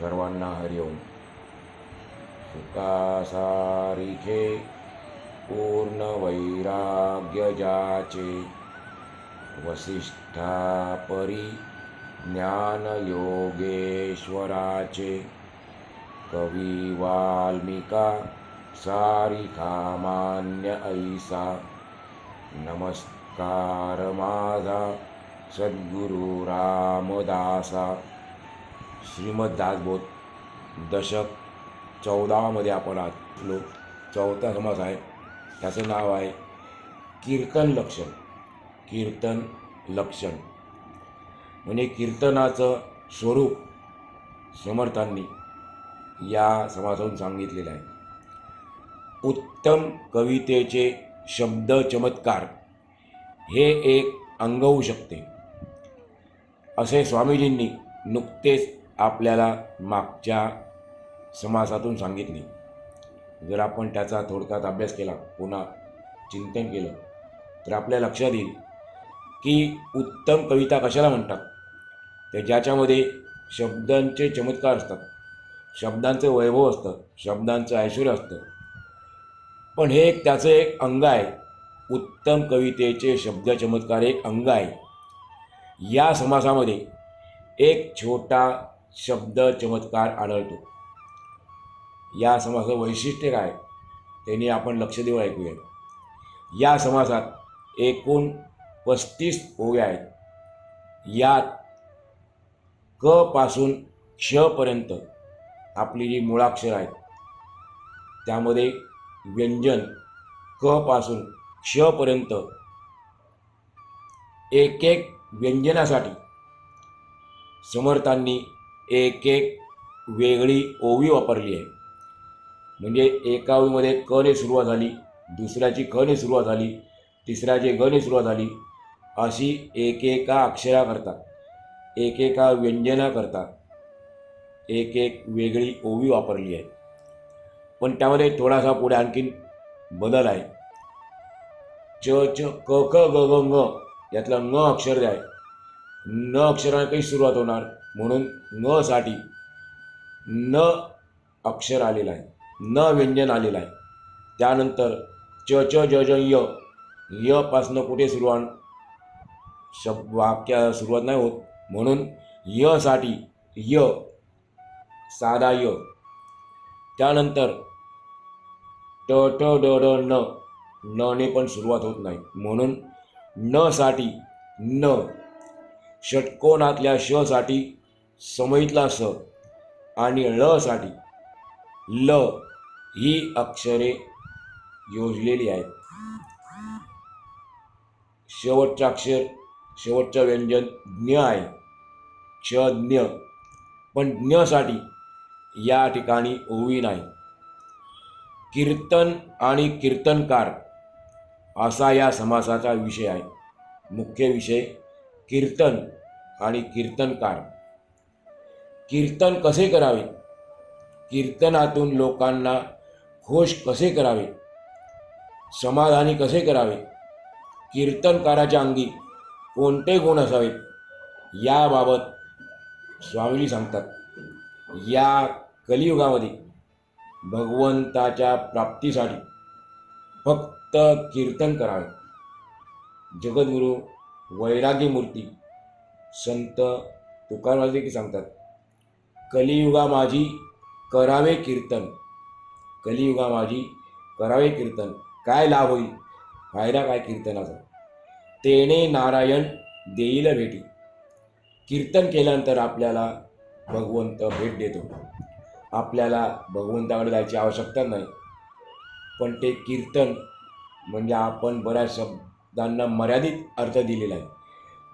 सर्वांना हरिओम सुखासारिखे पूर्ण वैराग्य जाचे वसिष्ठा परी ज्ञान योगेश्वराचे कवी वाल्मिका सारिका मान्य ऐसा. नमस्कार माझा. सद्गुरु रामदासा. श्रीमद दासबोध दशक चौदामध्ये आपण आलो चौथा समास आहे. त्याचं नाव आहे कीर्तन लक्षण. कीर्तन लक्षण. म्हणजे कीर्तनाचं स्वरूप समर्थांनी या समासातून सांगितलेलं आहे. उत्तम कवितेचे शब्द चमत्कार हे एक अंग होऊ शकते. असे स्वामीजींनी नुकतेच आपल्याला मागच्या समासातून सांगितली. जर आपण त्याचा थोडक्यात अभ्यास केला पुन्हा चिंतन केलं तर आपल्या लक्षात येईल की उत्तम कविता कशाला म्हणतात? तर ज्याच्यामध्ये शब्दांचे चमत्कार असतात शब्दांचं वैभव असतं शब्दांचं ऐश्वर्य असतं. पण हे एक त्याचं एक अंग आहे. उत्तम कवितेचे शब्द चमत्कार एक अंग आहे. या समासामध्ये एक छोटा शब्द चमत्कार आढळतो. या समासाचं वैशिष्ट्य काय? त्यांनी आपण लक्ष देऊ ऐकूया. या समासात एकूण पस्तीस ओव्या आहेत. यात क पासून क्षपर्यंत आपली जी मुळाक्षर आहेत त्यामध्ये व्यंजन क पासून क्षपर्यंत एक एक व्यंजनासाठी समर्थांनी एक एक वेगळी ओवी वापरली आहे. म्हणजे एका ओवीमध्ये क ने सुरुवात झाली दुसऱ्याची क ने सुरुवात झाली तिसऱ्याची ग ने सुरुवात झाली अशी एकेका अक्षराकरता एकेका व्यंजनाकरता एक एक वेगळी ओवी वापरली आहे. पण त्यामध्ये थोडासा पुढे आणखीन बदल आहे. च च क क ग ग ङ यातलं ङ अक्षर जे आहे न अक्षराने काही सुरुवात होणार म्हणून ङ साठी न अक्षर आलेलं आहे न व्यंजन आलेलं आहे. त्यानंतर च च ज ज य यपासनं कुठे सुरुवात शब्द वाक्या सुरुवात नाही होत म्हणून यसाठी य साधा य. त्यानंतर ट ट ड ड न न ने पण सुरुवात होत नाही म्हणून न साठी न षटकोनातल्या शसाठी साठी समईतला स आणि ळ साठी ल ही अक्षरे योजलेली आहेत. शेवटचा अक्षर शेवटचं व्यंजन ज्ञ आहे. क्ष ज्ञ. पण ज्ञसाठी या ठिकाणी ओवी नाही. कीर्तन आणि कीर्तनकार असा या समासाचा विषय आहे. मुख्य विषय कीर्तन आणि कीर्तनकार कीर्तन कसे करावे? कीर्तनातून लोकांना खुश कसे करावे? समाधानी कसे करावे? कीर्तनकाराच्या अंगी कोणते गुण असावेत? याबाबत स्वामीजी सांगतात. या कलियुगामध्ये भगवंताच्या प्राप्तीसाठी फक्त कीर्तन करावे. जगद्गुरू वैरागी मूर्ती. संत तुकाराम की सांगतात कलियुगा माझी करावे कीर्तन. कलियुगा माझी करावे कीर्तन. काय लाभ होईल? फायदा काय कीर्तनाचा? तेने नारायण देईल भेटी. कीर्तन केल्यानंतर आपल्याला भगवंत भेट देतो. आपल्याला भगवंताकडे जायची आवश्यकता नाही. पण ते कीर्तन म्हणजे आपण बऱ्याच त्यांना मर्यादित अर्थ दिलेला आहे.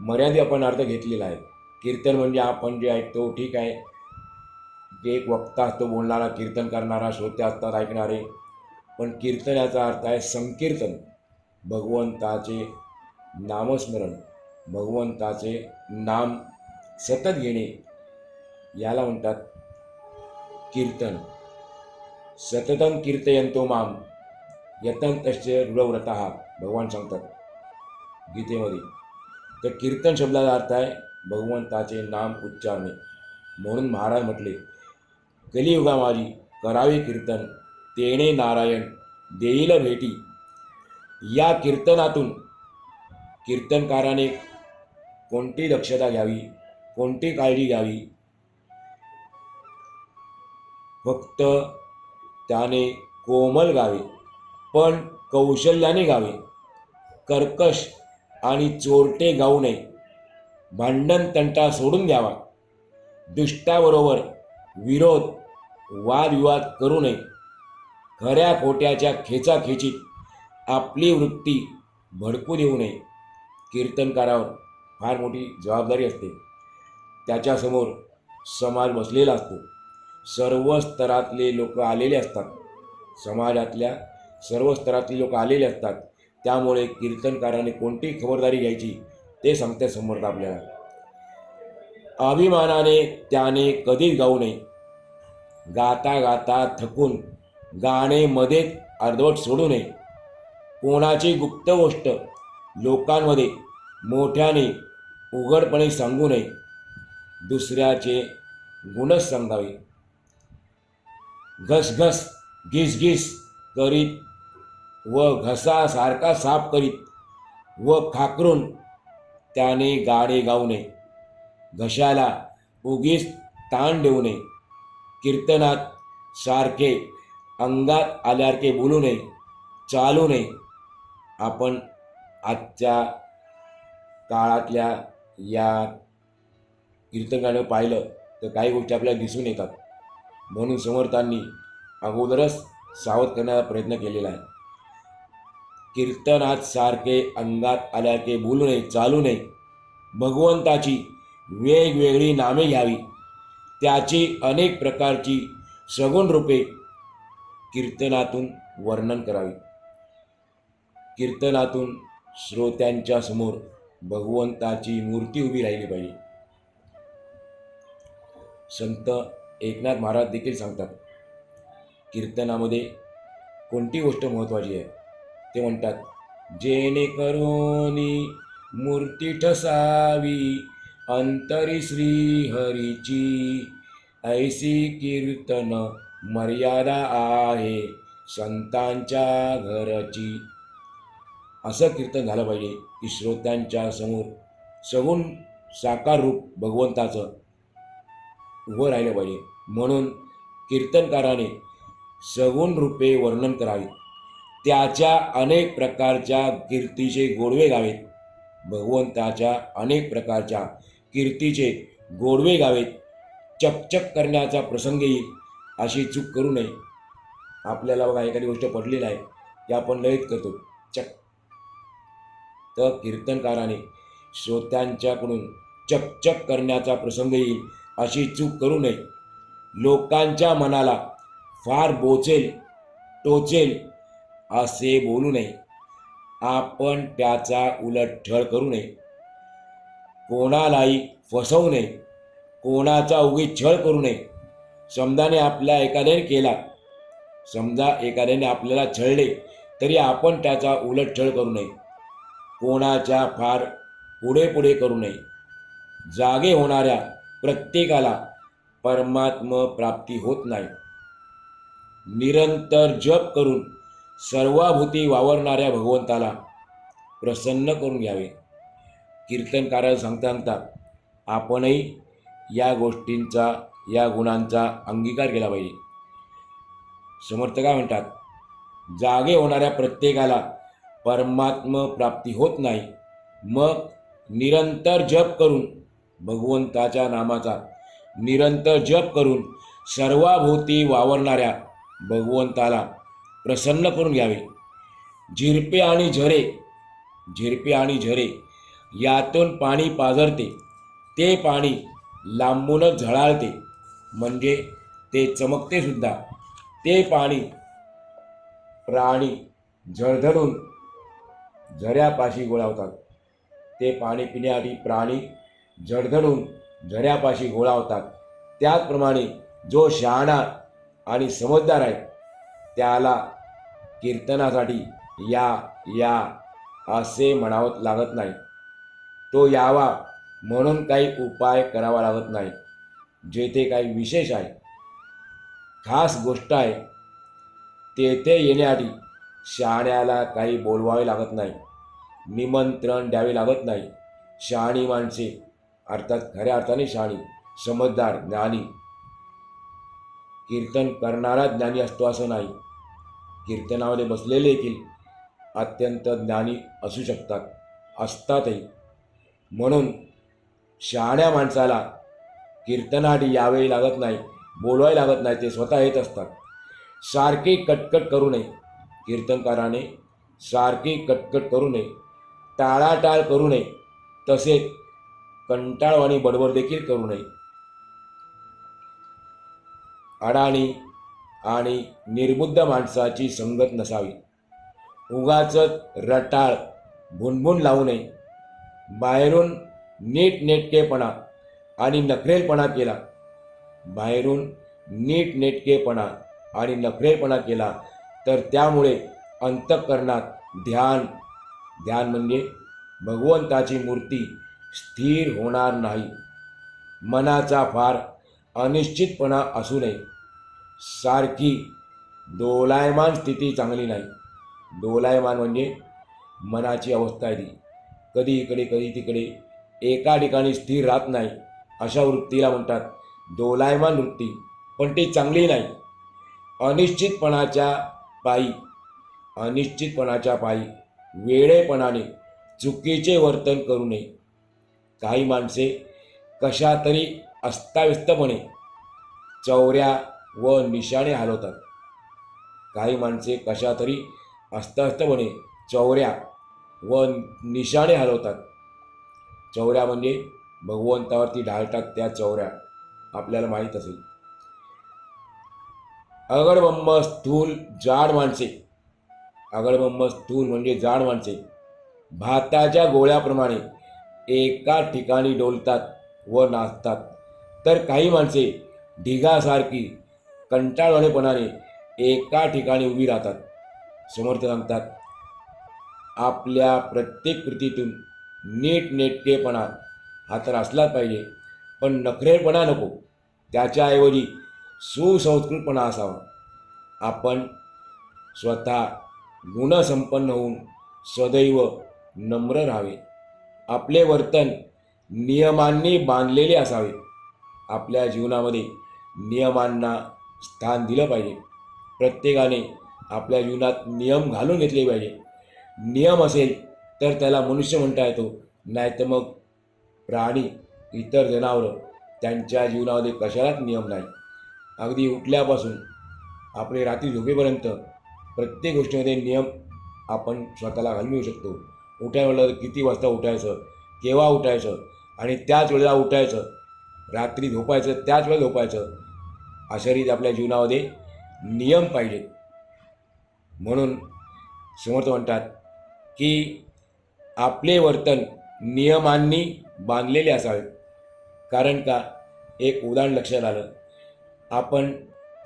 मर्यादित आपण अर्थ घेतलेला आहे. कीर्तन म्हणजे आपण जे ऐकतो ठीक आहे. जे एक वक्ता असतो बोलणारा कीर्तन करणारा श्रोते असतात ऐकणारे. पण कीर्तन याचा अर्थ आहे संकीर्तन. भगवंताचे नामस्मरण भगवंताचे नाम सतत घेणे. याला म्हणतात कीर्तन. सततं कीर्तयंतो माम यतंतश्च रुडव्रत भगवान सांगतात. गीतेमध्ये. तर कीर्तन शब्दाचा अर्थ आहे भगवंताचे नाम उच्चारणे. म्हणून महाराज म्हटले कलियुगा माझी करावे कीर्तन तेणे नारायण देईल भेटी. या कीर्तनातून कीर्तनकाराने कोणती दक्षता घ्यावी कोणती काळजी घ्यावी? फक्त त्याने कोमल गावे पण कौशल्याने गावे. कर्कश आणि चोरटे गाऊ नये भांडण तंटा सोडून द्यावा. दुष्टाबरोबर विरोध वादविवाद करू नये. खऱ्या खोट्याच्या खेचाखेचीत आपली वृत्ती भडकू देऊ नये. कीर्तनकारावर फार मोठी जबाबदारी असते. त्याच्यासमोर समाज बसलेला असतो. सर्व स्तरातले लोक आलेले असतात. समाजातल्या सर्व स्तरातली लोक आलेले असतात. त्यामुळे कीर्तनकाराने कोणती खबरदारी घ्यायची ते सांगते समर्थ आपल्याला. अभिमानाने त्याने कधीच गाऊ नये. गाता गाता थकून गाणे मध्येच अर्धवट सोडू नये. कोणाची गुप्त गोष्ट लोकांमध्ये मोठ्याने उघडपणे सांगू नये. दुसऱ्याचे गुणच सांगावे. घसघस घिसघिस करीत व घसासारखा साफ करीत व खाकरून त्याने गाणे गाऊ नये. घशाला उगीच ताण देऊ नये. कीर्तनात सारखे अंगात आल्यासारखे बोलू नये. चालू नये. आपण आजच्या काळातल्या या कीर्तनानं पाहिलं तर काही गोष्टी आपल्याला दिसून येतात. म्हणून समर्थांनी अगोदरच सावध करण्याचा प्रयत्न केलेला आहे. कीर्तनात सारखे अंगात आल्यासारखे बोलू नये चालू नये. भगवंताची वेगवेगळी नामे घ्यावी. त्याची अनेक प्रकारची सगुण रूपे कीर्तनातून वर्णन करावे. कीर्तनातून श्रोत्यांच्या समोर भगवंताची मूर्ती उभी राहिली पाहिजे. संत एकनाथ महाराज देखील सांगतात कीर्तनामध्ये कोणती गोष्ट महत्त्वाची आहे? ते म्हणतात जेणेकरोनी मूर्ती ठसावी अंतरी श्री हरीची ऐसी कीर्तन मर्यादा आहे संतांच्या घरची. असं कीर्तन झालं पाहिजे की श्रोत्यांच्या समोर सगुण साकार रूप भगवंताचं उभं राहिलं पाहिजे. म्हणून कीर्तनकाराने सगुण रूपे वर्णन करावे त्याच्या अनेक प्रकारच्या कीर्तीचे गोडवे गावेत. भगवंताच्या अनेक प्रकारच्या कीर्तीचे गोडवे गावेत. चकचक करण्याचा प्रसंग येईल अशी चूक करू नये. आपल्याला बघा एखादी गोष्ट पडलेली आहे की आपण लयत करतो. चक. तर कीर्तनकाराने श्रोत्यांच्याकडून चकचक करण्याचा प्रसंग येईल अशी चूक करू नये. लोकांच्या मनाला फार बोचेल टोचेल असे बोलू नये. आपण त्याचा उलटछळ करू नये. कोणालाही फसवू नये. कोणाचा उगी छळ करू नये. समजाने आपल्या एखाद्याने केला. समजा एखाद्याने आपल्याला छळले तरी आपण त्याचा उलटछळ करू नये. कोणाच्या फार पुढे पुढे करू नये. जागे होणाऱ्या प्रत्येकाला परमात्म प्राप्ती होत नाही. निरंतर जप करून सर्वाभूती वावरणाऱ्या भगवंताला प्रसन्न करून घ्यावे. कीर्तनकाराला सांगता सांगता आपणही या गोष्टींचा या गुणांचा अंगीकार केला पाहिजे. समर्थ काय म्हणतात? जागे होणाऱ्या प्रत्येकाला परमात्म प्राप्ती होत नाही मग निरंतर जप करून भगवंताच्या नामाचा निरंतर जप करून सर्वाभोवती वावरणाऱ्या भगवंताला प्रसन्न करून घ्यावे. झिरपे आणि झरे झिरपे आणि झरे यातून पाणी पाझरते ते पाणी लांबूनच झळाळते म्हणजे ते चमकते सुद्धा. ते पाणी प्राणी झळझळून झऱ्यापाशी गोळा होतात ते पाणी पिण्यासाठी प्राणी झडझडून झऱ्यापाशी गोळा होतात त्याचप्रमाणे जो शहाणा आणि समजदार आहे त्याला कीर्तनासाठी या या असे म्हणावं लागत नाही. तो यावा म्हणून काही उपाय करावा लागत नाही जेथे काही विशेष आहे. खास गोष्ट आहे तेथे येण्याआधी शहाण्याला काही बोलवावे लागत नाही निमंत्रण द्यावे लागत नाही. शहाणी माणसे अर्थात खऱ्या अर्थाने शहाणी समजदार ज्ञानी कीर्तन करणारा ज्ञानी असतो असं नाही. कीर्तनामध्ये बसलेले देखील अत्यंत ज्ञानी असू शकतात असतातही. म्हणून शहाण्या माणसाला कीर्तनासाठी यावेळी लागत नाही बोलवावे लागत नाही ते स्वतः येत असतात. सारखी कटकट करू नये कीर्तनकाराने सारखी कटकट करू नये टाळाटाळ करू नये तसेच कंटाळवाणी बडबड देखील करू नये. अडाणी आणि निर्बुद्ध माणसाची संगत नसावी. उगाच रटाळ भुणभुण लावू नये. बाहेरून नीटनेटकेपणा आणि नखरेलपणा केला. बाहेरून नीटनेटकेपणा आणि नखरेलपणा केला तर त्यामुळे अंतःकरणात ध्यान ध्यान म्हणजे भगवंताची मूर्ती स्थिर होणार नाही. मनाचा फार अनिश्चितपणा असू नये. सारखी दोलायमान स्थिती चांगली नाही. दोलायमान म्हणजे मनाची अवस्था आहे ती. कधी इकडे कधी तिकडे. एका ठिकाणी स्थिर राहत नाही अशा वृत्तीला म्हणतात दोलायमान वृत्ती. पण ती चांगली नाही. अनिश्चितपणाच्या पायी अनिश्चितपणाच्या पायी वेळेपणाने चुकीचे वर्तन करू नये. काही माणसे कशातरी अस्ताव्यस्तपणे चौऱ्या व निशाणे हलवतात. काही माणसे कशा तरी चौऱ्या व निशाणे हलवतात. चौऱ्या म्हणजे भगवंतावरती ढाळतात त्या चौऱ्या. आपल्याला माहीत असेल. अगडबंब स्थूल जाड माणसे. अगडबंब स्थूल म्हणजे जाड माणसे. भाताच्या गोळ्याप्रमाणे एका ठिकाणी डोलतात व नाचतात. तर काही माणसे ढिगासारखी कंटाळवाणेपणाने एका ठिकाणी उभी राहतात. समर्थ सांगतात आपल्या प्रत्येक कृतीतून नीटनेटकेपणा हा तर असलाच पाहिजे. पण नखरेपणा नको. त्याच्याऐवजी सुसंस्कृतपणा असावा. आपण स्वतः गुणसंपन्न होऊन सदैव नम्र राहावे. आपले वर्तन नियमांनी बांधलेले असावे. आपल्या जीवनामध्ये नियमांना स्थान दिलं पाहिजे. प्रत्येकाने आपल्या जीवनात नियम घालून घेतले पाहिजे. नियम असेल तर त्याला मनुष्य म्हणता येतो. नाही तर मग प्राणी इतर जनावरं त्यांच्या जीवनामध्ये कशालाच नियम नाही. अगदी उठल्यापासून आपले रात्री झोपेपर्यंत प्रत्येक गोष्टीमध्ये नियम आपण स्वतःला घालून येऊ शकतो. उठायला तर किती वाजता उठायचं केव्हा उठायचं आणि त्याच वेळेला उठायचं. रात्री झोपायचं त्याच वेळेला झोपायचं. अशा रीत आपल्या जीवनामध्ये नियम पाहिजेत म्हणून समर्थ म्हणतात की आपले वर्तन नियमांनी बांधलेले असावे. कारण का? एक उदाहरण लक्षात आलं. आपण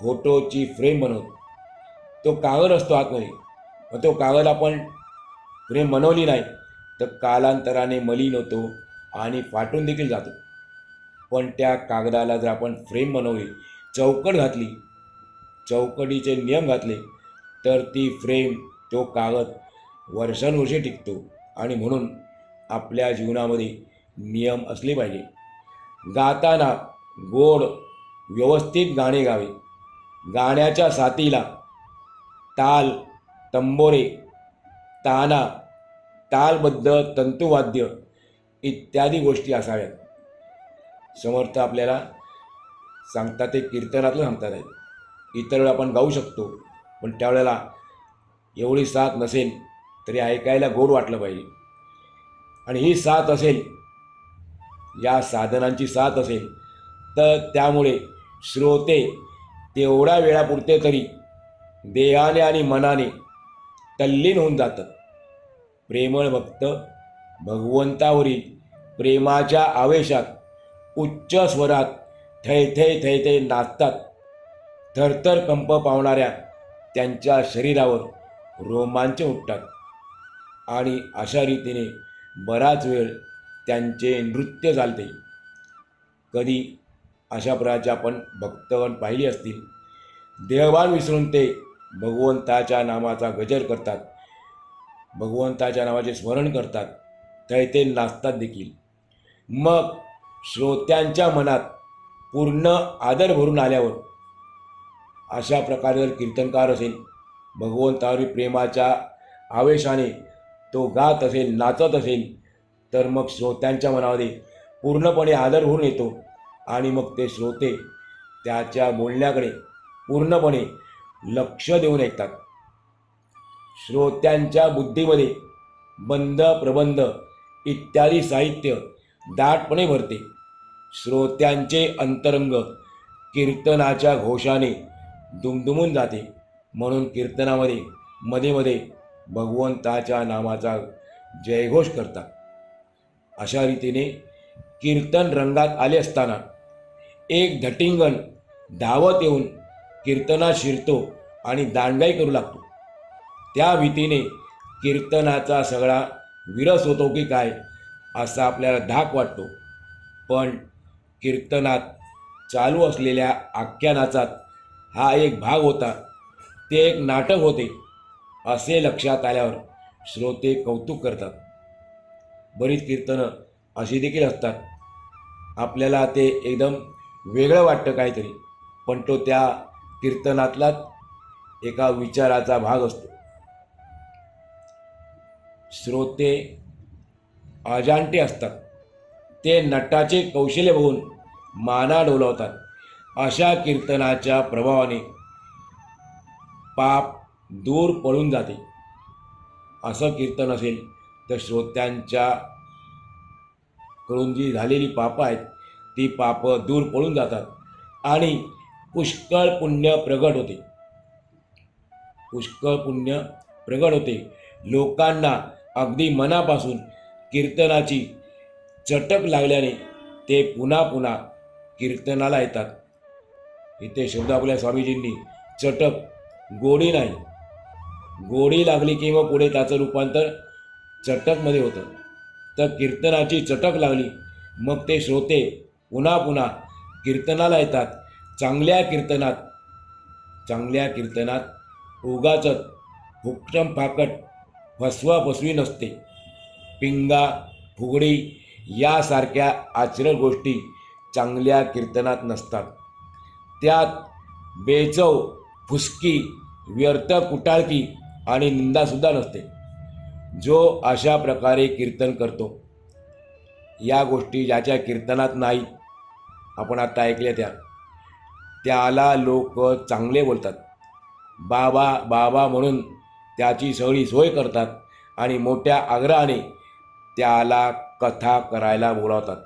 फोटोची फ्रेम बनवतो. तो कागद असतो आतमध्ये. मग तो कागद आपण फ्रेम बनवली नाही तर कालांतराने मलिन होतो आणि फाटून देखील जातो. पण त्या कागदाला जर आपण फ्रेम बनवली चौकट घातली. चौकटीचे नियम घातले. तर ती फ्रेम तो कागद वर्षानुवर्षे टिकतो. आणि म्हणून आपल्या जीवनामध्ये नियम असले पाहिजे. गाताना गोड व्यवस्थित गाणे गावे. गाण्याच्या साथीला ताल तंबोरे ताना तालबद्ध तंतुवाद्य इत्यादी गोष्टी असाव्यात. समर्थ आपल्याला सांगतात ते कीर्तनातलं सांगतात आहे इतर वेळा आपण गाऊ शकतो पण त्यावेळेला एवढी साथ नसेल तरी ऐकायला गोड वाटलं पाहिजे. आणि ही साथ असेल या साधनांची साथ असेल तर त्यामुळे श्रोते तेवढ्या वेळापुरते तरी देहाने आणि मनाने तल्लीन होऊन जातात. प्रेमळ भक्त भगवंतावरील प्रेमाच्या आवेशात उच्च स्वरात थै थै थै थै नाचतात. थरथर कंप पावणाऱ्या त्यांच्या शरीरावर रोमांच उठतात. आणि अशा रीतीने बराच वेळ त्यांचे नृत्य चालते. कधी अशा प्रकारचे आपण भक्तगण पाहिली असतील देहभान विसरून ते भगवंताच्या नामाचा गजर करतात. भगवंताच्या नावाचे स्मरण करतात. तैते ते नाचतात देखील. मग श्रोत्यांच्या मनात पूर्ण आदर भरून आल्यावर अशा प्रकारे जर कीर्तनकार असेल भगवंतावरी प्रेमाच्या आवेशाने तो गात असेल नाचत असेल तर मग श्रोत्यांच्या मनामध्ये पूर्णपणे आदर होऊन येतो आणि मग ते श्रोते त्याच्या बोलण्याकडे पूर्णपणे लक्ष देऊन ऐकतात. श्रोत्यांच्या बुद्धीमध्ये बंद प्रबंध इत्यादी साहित्य दाटपणे भरते. श्रोत्यांचे अंतरंग कीर्तनाच्या घोषाने दुमदुमून जाते. म्हणून कीर्तनामध्ये मध्ये मध्ये भगवंताच्या नामाचा जयघोष करतात. अशा रीतीने कीर्तन रंगात आले असताना एक धटिंगण धावत येऊन कीर्तनात शिरतो आणि दांडाई करू लागतो. त्या भीतीने कीर्तनाचा सगळा विरस होतो की काय असा आपल्याला धाक वाटतो. पण कीर्तनात चालू असलेल्या आख्यानाचात हा एक भाग होता. ते एक नाटक होते असे लक्षात आल्यावर श्रोते कौतुक करतात. बरीच कीर्तनं अशी देखील असतात. आपल्याला ते एकदम वेगळं वाटतं काहीतरी पण तो त्या कीर्तनातलाच एका विचाराचा भाग असतो. श्रोते अजांटी असतात. ते नटाचे कौशल्य बघून माना डोलावतात. अशा कीर्तनाच्या प्रभावाने पाप दूर पळून जाते. असं कीर्तन असेल तर श्रोत्यांच्या कडून जी झालेली पापं आहेत ती पापं दूर पळून जातात आणि पुष्कळ पुण्य प्रगट होते. पुष्कळ पुण्य प्रगट होते. लोकांना अगदी मनापासून कीर्तनाची चटक लागल्याने ते पुन्हा पुन्हा कीर्तनाला येतात. इथे शब्द आपल्या स्वामीजींनी चटक गोडी नाही. गोडी लागली की मग पुढे त्याचं रूपांतर चटकमध्ये होतं. तर कीर्तनाची चटक लागली मग ते श्रोते पुन्हा पुन्हा कीर्तनाला येतात. चांगल्या कीर्तनात चांगल्या कीर्तनात उगाच फुकटम फाकट फसवा फसवी नसते. पिंगा फुगडी यासारख्या आचरण गोष्टी चांगल्या कीर्तनात नसतात. त्यात बेचव फुसकी व्यर्थ कुटाळकी आणि निंदासुद्धा नसते. जो अशा प्रकारे कीर्तन करतो या गोष्टी ज्याच्या कीर्तनात नाही आपण आता ऐकल्या त्या. त्याला लोक चांगले बोलतात. बाबा बाबा म्हणून त्याची सगळी सोय करतात आणि मोठ्या आग्रहाने त्याला कथा करायला बोलावतात.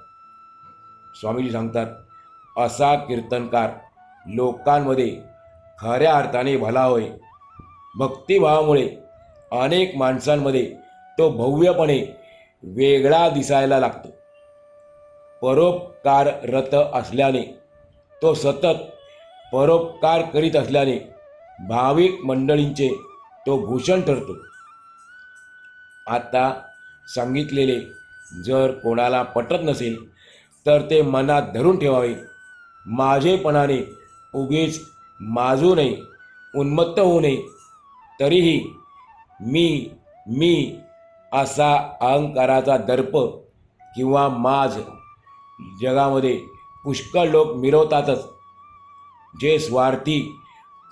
स्वामीजी सांगतात असा कीर्तनकार लोकांमध्ये खऱ्या अर्थाने भला होय. भक्तिभावामुळे अनेक माणसांमध्ये तो भव्यपणे वेगळा दिसायला लागतो. परोपकाररत असल्याने तो सतत परोपकार करीत असल्याने भाविक मंडळींचे तो भूषण ठरतो. आता सांगितलेले जर कोणाला पटत नसेल तर ते मनात धरून ठेवावे. माझेपणाने उगीच माजू नये उन्मत्त होऊ नये. तरीही मी मी असा अहंकाराचा दर्प किंवा माज जगामध्ये पुष्कळ लोक मिरवतातच जे स्वार्थी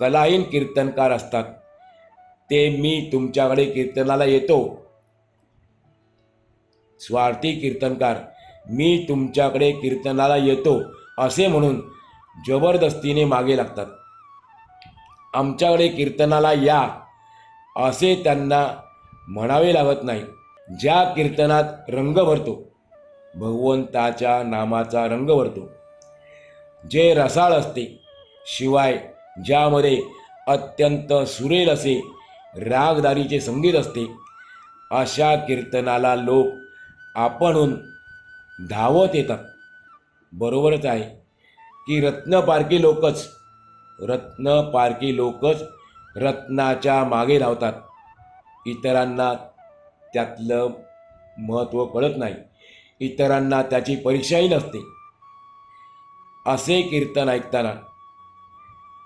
कलाहीन कीर्तनकार असतात. ते मी तुमच्याकडे कीर्तनाला येतो. स्वार्थी कीर्तनकार मी तुमच्याकडे कीर्तनाला येतो असे म्हणून जबरदस्तीने मागे लागतात. आमच्याकडे कीर्तनाला या असे त्यांना म्हणावे लागत नाही. ज्या कीर्तनात रंग भरतो भगवंताच्या नामाचा रंग भरतो. जे रसाळ असते शिवाय ज्यामध्ये अत्यंत सुरेल असे रागदारीचे संगीत असते अशा कीर्तनाला लोक आपणहून धावत येतात. बरोबरच आहे की रत्नपारखी लोकच रत्नपारखी लोकच रत्नाच्या मागे धावतात. इतरांना त्यातलं महत्त्व कळत नाही. इतरांना त्याची परीक्षाही नसते. असे कीर्तन ऐकताना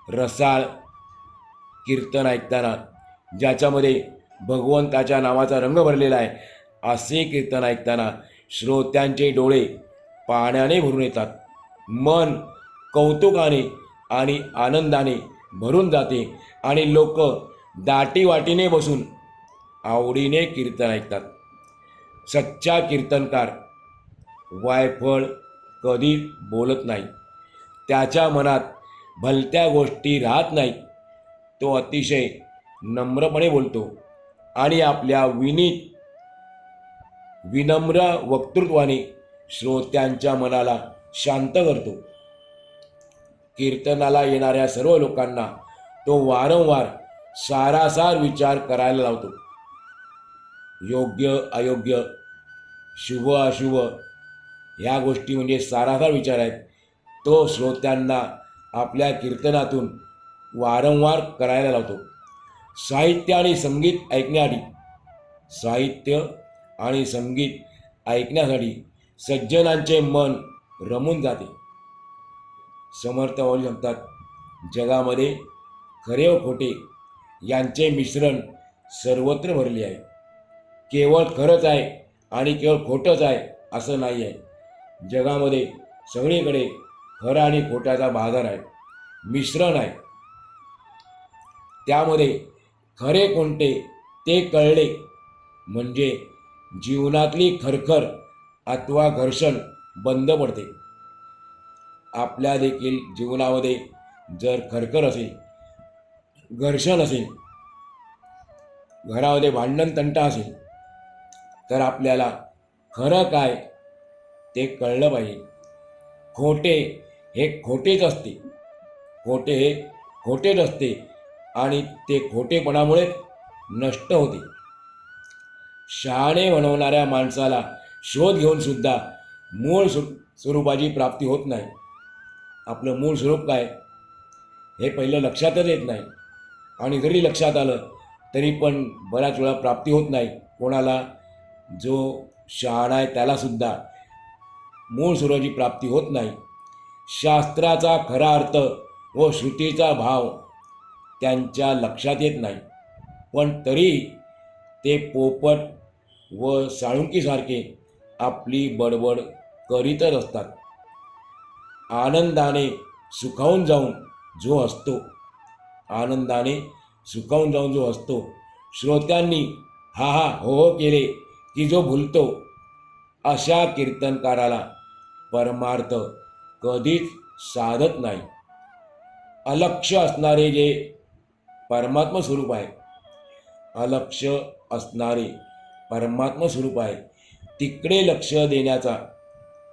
रसाळ कीर्तन ऐकताना ज्याच्यामध्ये भगवंताच्या नावाचा रंग भरलेला आहे असे कीर्तन ऐकताना श्रोत्यांचे डोळे पाण्याने भरून येतात. मन कौतुकाने आणि आनंदाने भरून जाते आणि लोक दाटीवाटीने बसून आवडीने कीर्तन ऐकतात. सच्चा कीर्तनकार वायफळ कधी बोलत नाही. त्याच्या मनात भलत्या गोष्टी राहत नाहीत. तो अतिशय नम्रपणे बोलतो आणि आपल्या विनीत विनम्र वक्तृत्वाने श्रोत्यांच्या मनाला शांत करतो. कीर्तनाला येणाऱ्या सर्व लोकांना तो वारंवार सारासार विचार करायला लावतो. योग्य अयोग्य शुभ अशुभ ह्या गोष्टी म्हणजे सारासार विचार आहेत. तो श्रोत्यांना आपल्या कीर्तनातून वारंवार करायला लावतो. साहित्य आणि संगीत ऐकण्यासाठी साहित्य आणि संगीत ऐकण्यासाठी सज्जनांचे मन रमून जाते. समर्थ होऊ शकतात जगामध्ये खरे व खोटे यांचे मिश्रण सर्वत्र भरले आहे. केवळ खरंच आहे आणि केवळ खोटंच आहे असं नाही आहे. जगामध्ये सगळीकडे खरं आणि खोट्याचा बाजार आहे. मिश्रण आहे. त्यामध्ये खरे कोणते ते कळले म्हणजे जीवनातली खरखर अथवा घर्षण बंद पडते. आपल्या देखील जीवनामध्ये जर खरखर असेल घर्षण असेल घरामध्ये भांडण तंटा असेल तर आपल्याला खरं काय ते कळलं पाहिजे. खोटे हे खोटेच असते. खोटे हे खोटेच असते आणि ते खोटेपणामुळे नष्ट होते. शहाणे बनवणाऱ्या माणसाला शोध घेऊनसुद्धा मूळ स्व स्वरूपाची प्राप्ती होत नाही. आपलं मूळ स्वरूप काय? हे पहिलं लक्षातच येत नाही. आणि जरी लक्षात आलं तरी पण बऱ्याच वेळा प्राप्ती होत नाही. कोणाला? जो शहाणा आहे त्यालासुद्धा मूळ स्वरूपाची प्राप्ती होत नाही. शास्त्राचा खरा अर्थ व श्रुतीचा भाव त्यांच्या लक्षात येत नाही. पण तरी ते पोपट व साळुंकीसारखे आपली बडबड करीतच असतात. आनंदाने सुखावून जाऊन जो असतो आनंदाने सुखावून जाऊन जो असतो श्रोत्यांनी हा हा हो हो केले की जो भुलतो अशा कीर्तनकाराला परमार्थ कधीच साधत नाही. अलक्ष असणारे जे परमात्म स्वरूप आहे अलक्ष असणारे परमात्म स्वरूप आहे. तिकडे लक्ष देण्याचा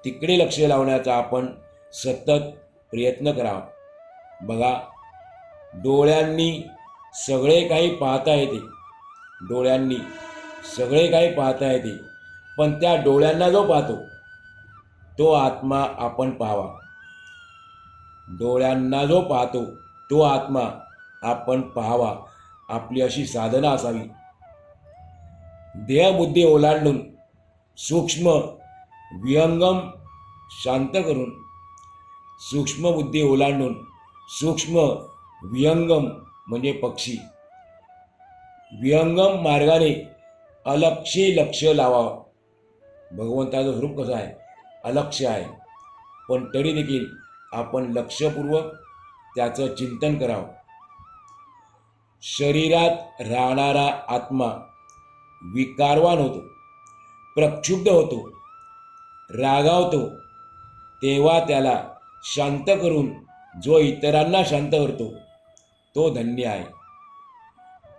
तिकडे लक्ष लावण्याचा आपण सतत प्रयत्न करावा. बघा डोळ्यांनी सगळे काही पाहता येते. डोळ्यांनी सगळे काही पाहता येते. पण त्या डोळ्यांना जो पाहतो तो आत्मा आपण पाहावा. डोळ्यांना जो पाहतो तो आत्मा आपण पाहावा. आपली अशी साधना असावी. देहबुद्धी ओलांडून सूक्ष्म विहंगम शांत करून सूक्ष्म बुद्धी ओलांडून सूक्ष्म विहंगम म्हणजे पक्षी. विहंगम मार्गाने अलक्षी लक्ष लावावं. भगवंताचं स्वरूप कसं आहे? अलक्ष आहे. पण तरी देखील आपण लक्षपूर्वक त्याचं चिंतन करावं. शरीरात राहणारा आत्मा विकारवान होतो प्रक्षुब्ध होतो रागावतो तेव्हा त्याला शांत करून जो इतरांना शांत करतो तो धन्य आहे.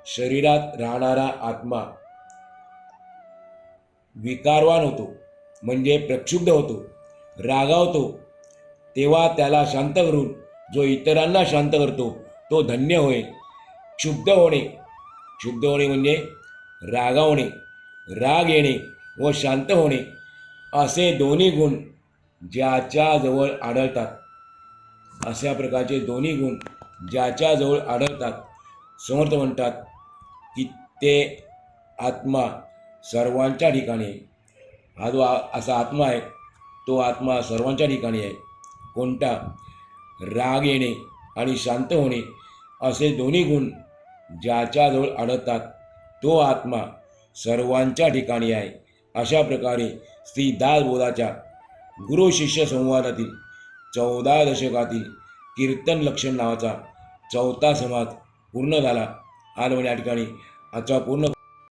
शरीरात राहणारा आत्मा विकारवान होतो म्हणजे प्रक्षुब्ध होतो रागावतो तेव्हा त्याला शांत करून जो इतरांना शांत करतो तो धन्य होय क्षुब्ध होणे. क्षुब्ध होणे म्हणजे रागावणे राग येणे व शांत होणे असे दोन्ही गुण ज्याच्याजवळ आढळतात. अशा प्रकारचे दोन्ही गुण ज्याच्याजवळ आढळतात. समर्थ म्हणतात की ते आत्मा सर्वांच्या ठिकाणी हा जो असा आत्मा आहे तो आत्मा सर्वांच्या ठिकाणी आहे. कोणता? राग येणे आणि शांत होणे असे दोन्ही गुण ज्याच्याजवळ आढळतात. तो आत्मा सर्वांच्या ठिकाणी आहे. अशा प्रकारे श्री दासबोधाच्या गुरु शिष्य संवादातील चौदा दशकातील कीर्तन लक्षण नावाचा चौथा समाज पूर्ण झाला. आणि या ठिकाणी आजचा पूर्ण